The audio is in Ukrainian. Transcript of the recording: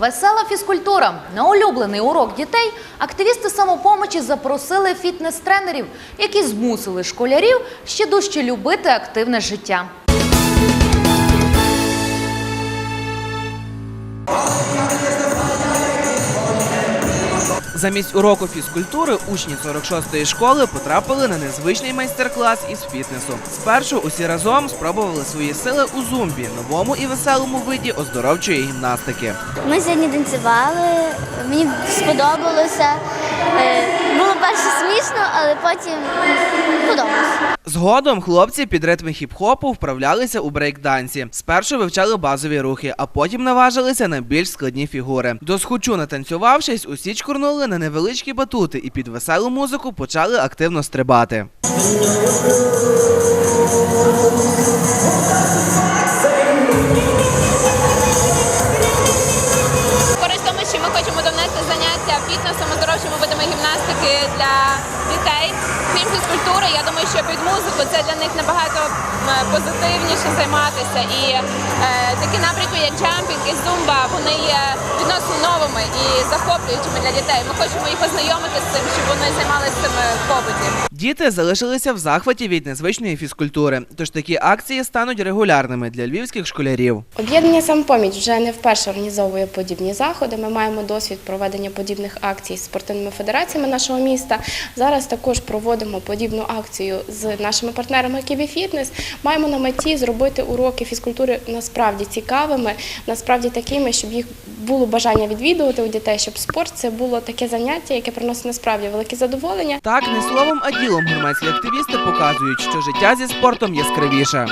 Весела фізкультура на улюблений урок дітей. Активісти самопомочі запросили фітнес-тренерів, які змусили школярів ще дужче любити активне життя. Замість уроку фізкультури учні 46-ї школи потрапили на незвичний майстер-клас із фітнесу. Спершу усі разом спробували свої сили у зумбі, новому і веселому виді оздоровчої гімнастики. Ми сьогодні танцювали, мені сподобалося. Перше смішно, але потім подобалось. Згодом хлопці під ритми хіп-хопу вправлялися у брейк-дансі. Спершу вивчали базові рухи, а потім наважилися на більш складні фігури. До схочу натанцювавшись, усі чкурнули на невеличкі батути і під веселу музику почали активно стрибати. Фітнесом, оздоровчими видами гімнастики для дітей. Крім фізкультури, я думаю, що під музику це для них набагато позитивніше займатися. І е, такі напрямки, як джампінг і зумба, вони є відносно новими і захоплюючими для дітей. Ми хочемо їх познайомити з цим, щоб вони займалися цим побуті. Діти залишилися в захваті від незвичної фізкультури, тож такі акції стануть регулярними для львівських школярів. Об'єднання самопоміч вже не вперше організовує подібні заходи. Ми маємо досвід проведення подібних акцій з спортивними федераціями нашого міста. Зараз також проводимо подібну акцію з нашими партнерами Ківі Фітнес. Маємо на меті зробити уроки фізкультури насправді цікавими, насправді такими, щоб їх було бажання відвідувати у дітей, щоб спорт це було таке заняття, яке приносить насправді велике задоволення. Так, не словом, а ділом громадські активісти показують, що життя зі спортом яскравіше.